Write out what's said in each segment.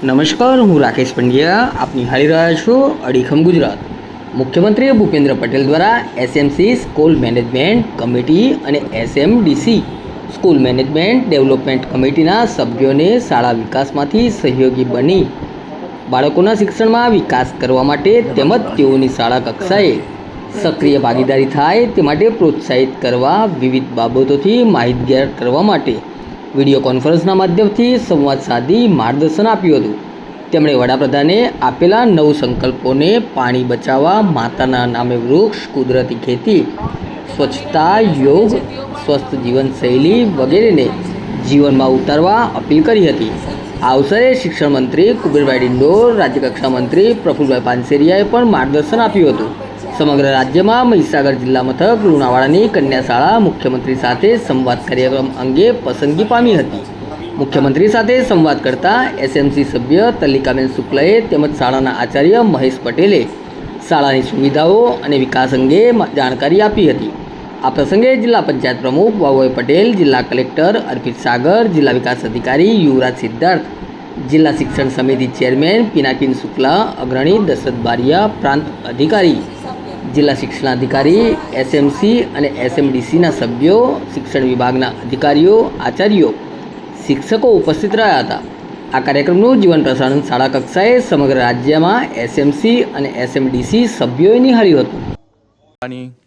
નમસ્કાર, હું રાકેશ પંડ્યા. આપ નિહાળી રહ્યા છો અડીખમ ગુજરાત. મુખ્યમંત્રી ભૂપેન્દ્ર પટેલ દ્વારા એસએમસી સ્કૂલ મેનેજમેન્ટ કમિટી અને એસએમડીસી સ્કૂલ મેનેજમેન્ટ ડેવલપમેન્ટ કમિટીના સભ્યોને શાળા વિકાસમાંથી સહયોગી બની બાળકોના શિક્ષણમાં વિકાસ કરવા માટે તેમજ તેઓની શાળા કક્ષાએ સક્રિય ભાગીદારી થાય તે માટે પ્રોત્સાહિત કરવા વિવિધ બાબતોથી માહિતગાર કરવા માટે વીડિયો કોન્ફરન્સના માધ્યમથી સંવાદ સાધી માર્ગદર્શન આપ્યું હતું. તેમણે વડાપ્રધાને આપેલા નવ સંકલ્પોને પાણી બચાવવા, માતાના નામે વૃક્ષ, કુદરતી ખેતી, સ્વચ્છતા, યોગ, સ્વસ્થ જીવનશૈલી વગેરેને જીવનમાં ઉતારવા અપીલ કરી હતી. આ અવસરે શિક્ષણ મંત્રી કુબેરભાઈ ડિંડોર, રાજ્યકક્ષા મંત્રી પ્રફુલભાઈ પાનસેરિયાએ પણ માર્ગદર્શન આપ્યું હતું. સમગ્ર રાજ્યમાં મહીસાગર જિલ્લા મથક, લુણાવાડાની કન્યા શાળા મુખ્યમંત્રી સાથે સંવાદ કાર્યક્રમ અંગે પસંદગી પામી હતી. મુખ્યમંત્રી સાથે સંવાદ કરતા એસએમસી સભ્ય તલ્લિકાબેન શુક્લએ તેમજ શાળાના આચાર્ય મહેશ પટેલે શાળાની સુવિધાઓ અને વિકાસ અંગે જાણકારી આપી હતી. આ પ્રસંગે જિલ્લા પંચાયત પ્રમુખ વાવુભાઈ પટેલ, જિલ્લા કલેક્ટર અર્પિત સાગર, જિલ્લા વિકાસ અધિકારી યુવરાજ સિદ્ધાર્થ, જિલ્લા શિક્ષણ સમિતિ ચેરમેન પિનાકીન શુક્લા, અગ્રણી દશરથ બારિયા, પ્રાંત અધિકારી જિલ્લા શિક્ષણાધિકારી એસએમસી અને એસએમડીસીના સભ્યો શિક્ષણ વિભાગના અધિકારીઓ આચાર્યો શિક્ષકો ઉપસ્થિત રહ્યા હતા. આ કાર્યક્રમનું જીવન પ્રસારણ શાળા કક્ષાએ સમગ્ર રાજ્યમાં એસએમસી અને એસએમડીસી સભ્યોએ નિહાળ્યું હતું.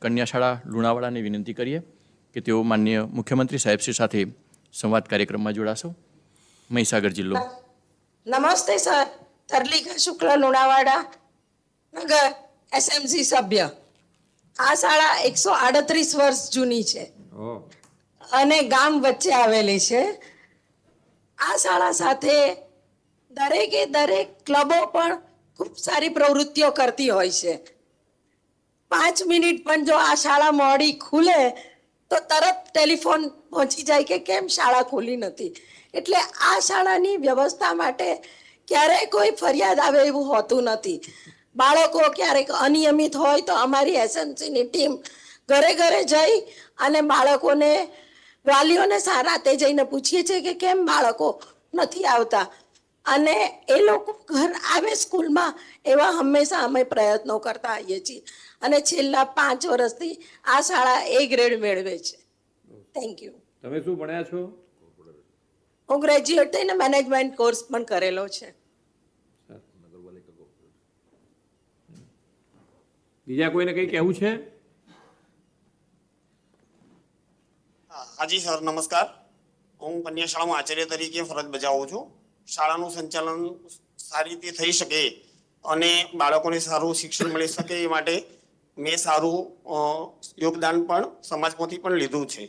કન્યા શાળા લુણાવાડાને વિનંતી કરીએ કે તેઓ માન્ય મુખ્યમંત્રી સાહેબશ્રી સાથે સંવાદ કાર્યક્રમમાં જોડાશો. મહીસાગર જિલ્લો. નમસ્તે સર. તરલિકા શુક્લ લુણાવાડા. નગર. એસએમસી સભ્ય. આ શાળા એકસો આડત્રીસ વર્ષ જૂની છે. અને ગામ વચ્ચે આવેલી છે. આ શાળા સાથે દરેકે દરેક ક્લબો પણ ખૂબ સારી પ્રવૃત્તિઓ કરતી હોય છે. પાંચ મિનિટ પણ જો આ શાળા મોડી ખુલે તો તરત ટેલિફોન પહોંચી જાય કે કેમ શાળા ખુલી નથી. એટલે આ શાળાની વ્યવસ્થા માટે ક્યારેય કોઈ ફરિયાદ આવે એવું હોતું નથી. બાળકો ક્યારેક અનિયમિત હોય તો અમારી એસએમસીની ટીમ ઘરે ઘરે જઈ અને બાળકોને વાલીઓને રાતે જઈને પૂછીએ છીએ કે કેમ બાળકો નથી આવતા. અને એ લોકો ઘર આવે સ્કૂલમાં એવા હંમેશા અમે પ્રયત્નો કરતા આવીએ છીએ. અને છેલ્લા પાંચ વર્ષથી આ શાળા એ ગ્રેડ મેળવે છે. થેન્ક યુ તમે શું ભણ્યા છો? હું ગ્રેજ્યુએટ થઈને મેનેજમેન્ટ કોર્સ પણ કરેલો છે. બીજા કોઈને કંઈ કહેવું છે? હાજી સર નમસ્કાર. હું કન્યા શાળામાં આચાર્ય તરીકે ફરજ બજાવું છું. શાળાનું સંચાલન સારી રીતે થઈ શકે અને બાળકોને સારું શિક્ષણ મળી શકે એ માટે મેં સારું યોગદાન પણ સમાજમાંથી પણ લીધું છે.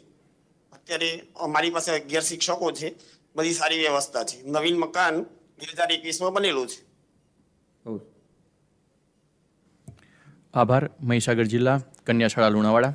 અત્યારે અમારી પાસે અગિયાર શિક્ષકો છે. બધી સારી વ્યવસ્થા છે. નવીન મકાન બે હજાર એકવીસમાં બનેલું છે. આભાર. મહીસાગર જિલ્લા કન્યાશાળા લુણાવાડા.